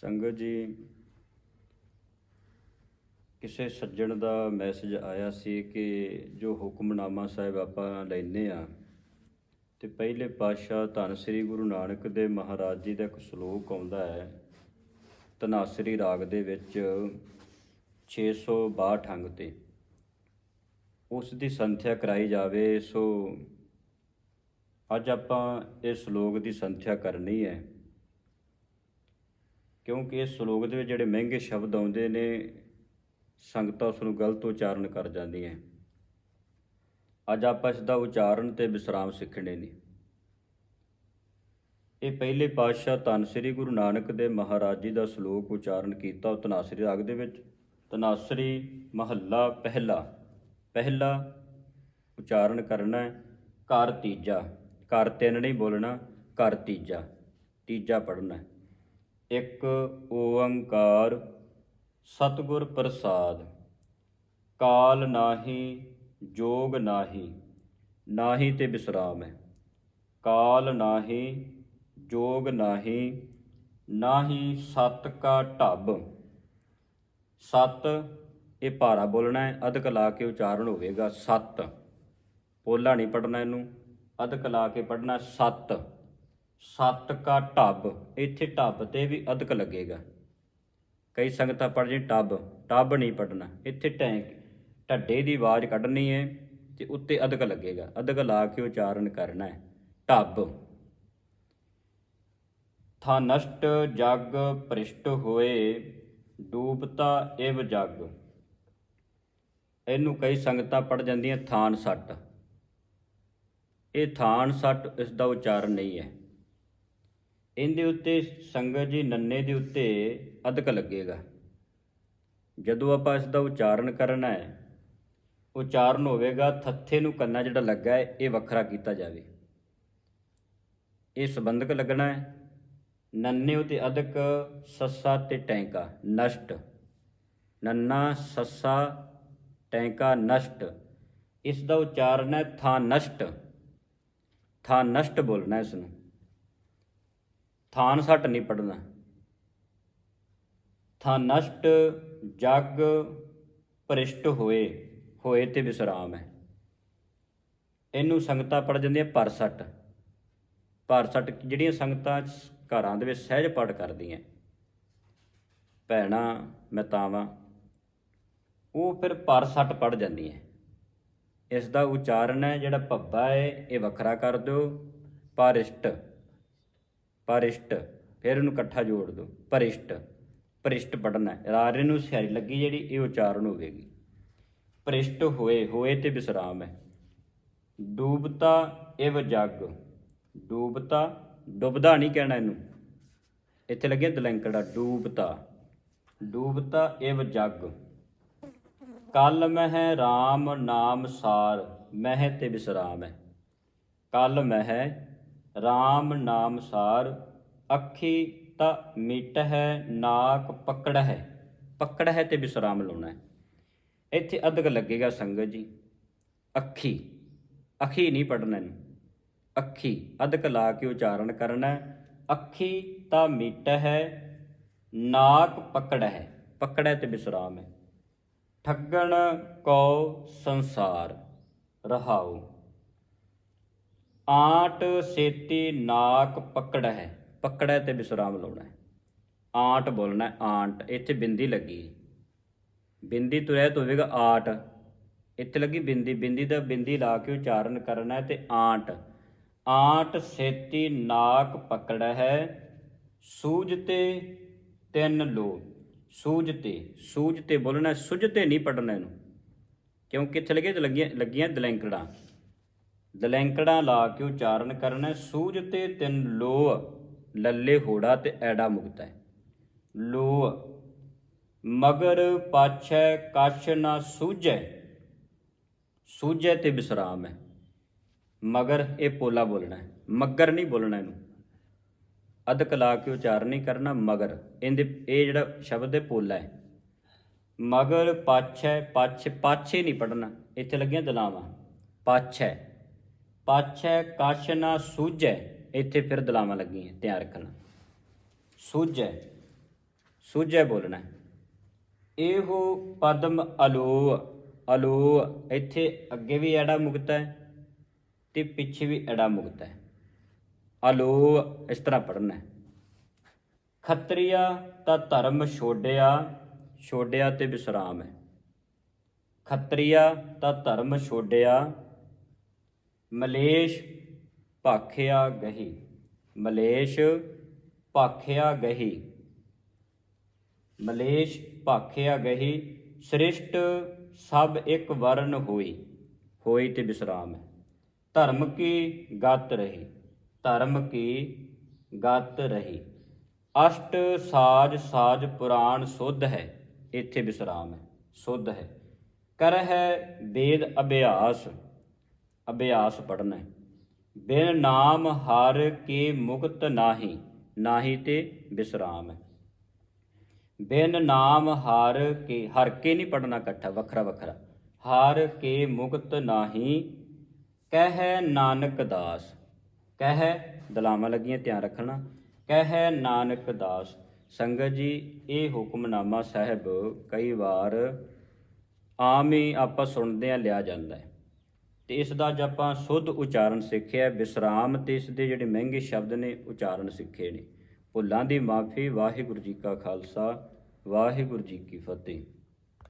ਸੰਗਤ ਜੀ, ਕਿਸੇ ਸੱਜਣ ਦਾ ਮੈਸੇਜ ਆਇਆ ਸੀ ਕਿ ਜੋ ਹੁਕਮਨਾਮਾ ਸਾਹਿਬ ਆਪਾਂ ਲੈਨੇ ਆ ਤੇ ਪਹਿਲੇ ਪਾਤਸ਼ਾਹ ਧੰਨ ਸ੍ਰੀ ਗੁਰੂ ਨਾਨਕ ਦੇਵ ਮਹਾਰਾਜ ਜੀ ਦਾ ਇੱਕ ਸ਼ਲੋਕ ਆਉਂਦਾ ਹੈ, ਧਨਾਸਰੀ ਰਾਗ ਦੇ ਵਿੱਚ 662 ਅੰਗ ਤੇ। ਉਸ ਦੀ ਸੰਥਿਆ ਕਰਾਈ ਜਾਵੇ, ਸੋ ਅੱਜ ਆਪਾਂ ਇਹ ਸ਼ਲੋਕ ਦੀ ਸੰਥਿਆ ਕਰਨੀ ਹੈ। ਕਿਉਂਕਿ ਇਸ ਸ਼ਲੋਕ ਦੇ ਵਿੱਚ ਜਿਹੜੇ ਮਹਿੰਗੇ ਸ਼ਬਦ ਆਉਂਦੇ ਨੇ, ਸੰਗਤਾਂ ਉਸ ਨੂੰ ਗਲਤ ਉਚਾਰਨ ਕਰ ਜਾਂਦੀਆਂ ਅੱਜ ਆਪਾਂ ਇਸ ਦਾ ਉਚਾਰਨ ਤੇ ਵਿਸਰਾਮ ਸਿੱਖਣੇ ਨੇ। ਇਹ ਪਹਿਲੇ ਪਾਤਸ਼ਾਹ ਧੰਨ ਸ੍ਰੀ ਗੁਰੂ ਨਾਨਕ ਦੇਵ ਮਹਾਰਾਜ ਜੀ ਦਾ ਸ਼ਲੋਕ ਉਚਾਰਨ ਕੀਤਾ, ਉਹ ਤਨਾਸਰੀ ਰਾਗ ਦੇ ਵਿੱਚ। ਤਨਾਸਰੀ ਮਹੱਲਾ ਪਹਿਲਾ ਪਹਿਲਾ ਉਚਾਰਨ ਕਰਨਾ ਹੈ, ਘਰ ਤੀਜਾ। ਘਰ ਤਿੰਨ ਨਹੀਂ ਬੋਲਣਾ, ਘਰ ਤੀਜਾ। ਤੀਜਾ ਪੜਨਾ ਹੈ। ਇੱਕ ਓੰਕਾਰ ਸਤਿਗੁਰ ਪ੍ਰਸਾਦ। ਕਾਲ ਨਾਹੀ, ਜੋਗ ਨਾਹੀ ਨਾਹੀ ਤੇ ਵਿਸਰਾਮ ਹੈ। ਕਾਲ ਨਾਹੀ, ਜੋਗ ਨਾਹੀ ਨਾਹੀ ਸਤ ਕਾ ਢੱਬ। ਸਤ, ਇਹ ਭਾਰਾ ਬੋਲਣਾ ਹੈ ਅਧਕ ਲਾ ਕੇ ਉਚਾਰਨ ਹੋਵੇਗਾ ਸਤ। ਪੋਲਾ ਨਹੀਂ ਪੜਨਾ ਇਹਨੂੰ ਅਧਕ ਲਾ ਕੇ ਪੜਨਾ ਸਤ। ਸਤ ਕਾ ਢੱਬ ਇੱਥੇ ਢੱਬ ਤੇ ਵੀ ਅਦਕ ਲੱਗੇਗਾ। ਕਈ ਸੰਗਤਾਂ ਪੜ ਟੱਬ ਟੱਬ ਨਹੀਂ ਪੜਨਾ ਇੱਥੇ ਟੈਂਕ, ਢੱਡੇ ਦੀ ਆਵਾਜ਼ ਕੱਢਣੀ ਹੈ ਤੇ ਉੱਤੇ ਅਧਕ ਲੱਗੇਗਾ। ਅਧਕ ਲਾ ਕੇ ਉਚਾਰਨ ਕਰਨਾ ਹੈ। ਢੱਬ ਥਾ ਨਸ਼ਟ ਜਗ ਭ੍ਰਿਸ਼ਟ ਹੋਏ ਡੂਬਤਾ ਇਵ ਜਗ। ਇਹਨੂੰ ਕਈ ਸੰਗਤਾਂ ਪੜ ਜਾਂਦੀਆਂ, ਥਾਨ ਸੱਟ। ਇਹ ਥਾਨ ਸੱਟ ਇਸ ਦਾ ਉਚਾਰਨ ਨਹੀਂ ਹੈ। ਇਹਦੇ ਉੱਤੇ ਸੰਗਤ ਜੀ ਨੰਨੇ ਦੇ ਉੱਤੇ ਅਦਕ ਲੱਗੇਗਾ। ਜਦੋਂ ਆਪਾਂ ਇਸ ਦਾ ਉਚਾਰਨ ਕਰਨਾ ਹੈ, ਉਚਾਰਨ ਹੋਵੇਗਾ, ਥੱਥੇ ਨੂੰ ਕੰਨਾ ਜਿਹੜਾ ਲੱਗਾ ਹੈ, ਇਹ ਵੱਖਰਾ ਕੀਤਾ ਜਾਵੇ। ਇਹ ਸੰਬੰਧਕ ਲੱਗਣਾ ਹੈ। ਨੰਨੇ ਉਤੇ ਅਦਕ ਸੱਸਾ ਤੇ ਟੈਂਕਾ, ਨਸ਼ਟ। ਨੰਨਾ, ਸੱਸਾ, ਟੈਂਕਾ, ਨਸ਼ਟ। ਇਸ ਦਾ ਉਚਾਰਨ ਹੈ ਥਾ ਨਸ਼ਟ। ਥਾ ਨਸ਼ਟ ਬੋਲਣਾ ਇਸ ਨੂੰ ਥਾਨ ਸੱਟ ਨਹੀਂ ਪੜਨਾ ਥਾ ਨਸ਼ਟ, ਜਗ, ਭ੍ਰਿਸ਼ਟ ਹੋਏ ਹੋਏ ਤੇ ਵਿਸਰਾਮ ਹੈ। ਇਹਨੂੰ ਸੰਗਤਾਂ ਪੜ ਜਾਂਦੀਆਂ ਪਰ ਸੱਟ। ਪਰ ਸੱਟ ਜਿਹੜੀਆਂ ਸੰਗਤਾਂ ਘਰਾਂ ਦੇ ਵਿੱਚ ਸਹਿਜ ਪਾਠ ਕਰਦੀਆਂ। ਭੈਣਾ ਮਤਾਵਾਂ ਉਹ ਫਿਰ ਪਰ ਸੱਟ ਪੜ ਜਾਂਦੀਆਂ। ਇਸ ਦਾ ਉਚਾਰਨ ਹੈ, ਜਿਹੜਾ ਭੱਬਾ ਹੈ, ਇਹ ਵੱਖਰਾ ਕਰ ਦਿਓ। ਪਰਿਸ਼ਟ ਪਰਿਸ਼ਟ, ਫਿਰ ਇਹਨੂੰ ਇਕੱਠਾ ਜੋੜ ਦਿਓ, ਪਰਿਸ਼ਟ ਪਰਿਸ਼ਟ ਪੜਨਾ ਰਾਰੇ ਨੂੰ ਸਿਆਰੀ ਲੱਗੀ ਜਿਹੜੀ ਇਹ ਉਚਾਰਨ ਹੋਵੇਗੀ। ਪਰਿਸ਼ਟ ਹੋਏ ਹੋਏ ਤੇ ਵਿਸਰਾਮ ਹੈ। ਡੂਬਤਾ ਇਵ ਜਗ ਡੂਬਤਾ, ਡੁੱਬਦਾ ਨਹੀਂ ਕਹਿਣਾ ਇਹਨੂੰ। ਇੱਥੇ ਲੱਗਿਆ ਦਲੰਕੜਾ ਡੂਬਤਾ। ਡੂਬਤਾ ਇਵ ਜਗ ਕਲ ਮਹਿ RAM ਨਾਮ ਸਾਰ, ਮਹਿ ਤੇ ਵਿਸਰਾਮ ਹੈ। ਕਲ ਮਹਿ RAM ਨਾਮ ਸਾਰ, ਅੱਖੀ ਤਾ ਮਿਟ ਹੈ ਨਾਕ ਪਕੜ ਹੈ ਪਕੜ ਹੈ ਤੇ ਵਿਸਰਾਮ ਲਾਉਣਾ ਹੈ। ਇੱਥੇ ਅਧਕ ਲੱਗੇਗਾ ਸੰਗਤ ਜੀ। ਅੱਖੀ। ਅੱਖੀ ਨਹੀਂ ਪੜਨਾ ਇਹਨੂੰ। ਅੱਖੀ। ਅਧਕ ਲਾ ਕੇ ਉਚਾਰਨ ਕਰਨਾ ਅੱਖੀ ਤਾਂ ਮਿਟ ਹੈ ਨਾਕ ਪਕੜ ਹੈ ਪਕੜ ਹੈ ਤੇ ਵਿਸਰਾਮ ਹੈ। ਠੱਗਣ ਕੋ ਸੰਸਾਰ। ਰਹਾਓ ਆਂਟ ਸੇਤੀ ਨਾਕ ਪਕੜ ਹੈ ਪਕੜ ਹੈ ਤੇ ਵਿਸਰਾਮ ਲਾਉਣਾ। ਹੈ ਆਟ ਬੋਲਣਾ, ਆਂਟ, ਇੱਥੇ ਬਿੰਦੀ ਲੱਗੀ। ਬਿੰਦੀ ਤੋਂ ਰਹਿਤ ਹੋਵੇਗਾ ਆਟ। ਇੱਥੇ ਲੱਗੀ ਬਿੰਦੀ ਬਿੰਦੀ ਦਾ ਬਿੰਦੀ ਲਾ ਕੇ ਉਚਾਰਨ ਕਰਨਾ ਹੈ ਤੇ ਆਂਟ। ਆਂਟ ਸੇਤੀ ਨਾਕ ਪਕੜ ਹੈ ਸੂਝ ਤੇ ਤਿੰਨ ਲੋ ਸੂਝ ਤੇ ਸੂਝ ਤੇ ਬੋਲਣਾ, ਸੁਝ ਤੇ ਨਹੀਂ ਪੜਨਾ ਇਹਨੂੰ। ਕਿਉਂਕਿ ਇੱਥੇ ਲੱਗੇ? ਲੱਗੀਆਂ ਲੱਗੀਆਂ ਦਲੈਂਕੜਾਂ। ਦਲੈਂਕੜਾਂ ਲਾ ਕੇ ਉਚਾਰਨ ਕਰਨਾ ਸੂਝ ਤੇ ਤਿੰਨ ਲੋ ਲੱਲੇ ਹੋੜਾ ਤੇ ਐੜਾ ਮੁਕਤਾ ਹੈ। ਲੋ ਮਗਰ ਪਾਛੈ ਕਛ ਨਾ ਸੂਝੈ ਸੂਝੈ ਤੇ ਵਿਸਰਾਮ ਹੈ। ਮਗਰ ਇਹ ਪੋਲਾ ਬੋਲਣਾ ਹੈ। ਮਗਰ ਨਹੀਂ ਬੋਲਣਾ ਇਹਨੂੰ। ਅਧਕ ਲਾ ਕੇ ਉਚਾਰਨ ਨਹੀਂ ਕਰਨਾ ਮਗਰ। ਇਹਦੇ, ਇਹ ਜਿਹੜਾ ਸ਼ਬਦ ਹੈ, ਪੋਲਾ ਹੈ। ਮਗਰ ਪਾਛੈ, ਪਾਛ, ਪਾਛੇ ਨਹੀਂ ਪੜਨਾ ਇੱਥੇ ਲੱਗੀਆਂ ਦਲਾਵਾਂ। ਪਾਛੈ। ਪਾਛੈ ਕਛ ਨਾ ਸੂਝੈ, ਇੱਥੇ ਫਿਰ ਦਲਾਵਾਂ ਲੱਗੀਆਂ ਧਿਆਨ ਰੱਖਣਾ ਸੂਝੈ, ਸੂਝੇ ਬੋਲਣਾ ਹੈ। ਇਹੋ ਪਦਮ ਅਲੋ ਅਲੋ ਇੱਥੇ ਅੱਗੇ ਵੀ ਐੜਾ ਮੁਕਤਾ ਹੈ ਤੇ ਪਿੱਛੇ ਵੀ ਐੜਾ ਮੁਕਤਾ ਹੈ। ਅਲੋ ਇਸ ਤਰ੍ਹਾਂ ਪੜਨਾ ਹੈ। ਖੱਤਰੀਆ ਤਾਂ ਧਰਮ ਛੋੜਿਆ ਛੋੜਿਆ ਤੇ ਵਿਸਰਾਮ ਹੈ। ਖੱਤਰੀਆ ਤਾਂ ਧਰਮ ਛੋੜਿਆ ਮਲੇਸ਼ ਭਾਖਿਆ ਗਹੀ, ਮਲੇਸ਼ ਭਾਖਿਆ ਗਹੀ, ਮਲੇਸ਼ ਭਾਖਿਆ ਗਹੀ, ਸ੍ਰਿਸ਼ਟ ਸਭ ਇੱਕ ਵਰਨ ਹੋਈ ਹੋਈ ਤੇ ਵਿਸਰਾਮ ਹੈ। ਧਰਮ ਕੀ ਗਤ ਰਹੀ, ਧਰਮ ਕੀ ਗਤ ਰਹੀ, ਅਸ਼ਟ ਸਾਜ ਸਾਜ ਪੁਰਾਣ ਸੁਧ ਹੈ, ਇੱਥੇ ਵਿਸਰਾਮ ਹੈ, ਸੁਧ ਹੈ। ਕਰ ਹੈ ਵੇਦ ਅਭਿਆਸ ਅਭਿਆਸ ਪੜਨਾ ਹੈ। ਬਿਨ ਨਾਮ ਹਰ ਕੇ ਮੁਕਤ ਨਾਹੀ ਨਾਹੀ ਤੇ ਵਿਸਰਾਮ ਹੈ। ਬਿਨ ਨਾਮ ਹਰ ਕੇ ਹਰ ਕੇ ਨਹੀਂ ਪੜਨਾ ਇਕੱਠਾ, ਵੱਖਰਾ ਵੱਖਰਾ। ਹਰ ਕੇ ਮੁਕਤ ਨਾਹੀ, ਕਹਿ ਨਾਨਕ ਦਾਸ। ਕਹਿ ਦਲਾਵਾਂ ਲੱਗੀਆਂ, ਧਿਆਨ ਰੱਖਣਾ। ਕਹਿ ਨਾਨਕ ਦਾਸ। ਸੰਗਤ ਜੀ, ਇਹ ਹੁਕਮਨਾਮਾ ਸਾਹਿਬ ਕਈ ਵਾਰ ਆਮ ਹੀ ਆਪਾਂ ਸੁਣਦੇ ਆ ਲਿਆ ਜਾਂਦਾ ਹੈ। ਤੇ ਇਸ ਦਾ ਅੱਜ ਆਪਾਂ ਸੁੱਧ ਉਚਾਰਨ ਸਿੱਖਿਆ ਵਿਸਰਾਮ ਤੇ ਇਸ ਦੇ ਜਿਹੜੇ ਮਹਿੰਗੇ ਸ਼ਬਦ ਨੇ, ਉਚਾਰਨ ਸਿੱਖੇ ਨੇ। ਭੁੱਲਾਂ ਦੀ ਮਾਫੀ, ਵਾਹਿਗੁਰੂ ਜੀ ਕਾ ਖਾਲਸਾ, ਵਾਹਿਗੁਰੂ ਜੀ ਕੀ ਫਤਿਹ।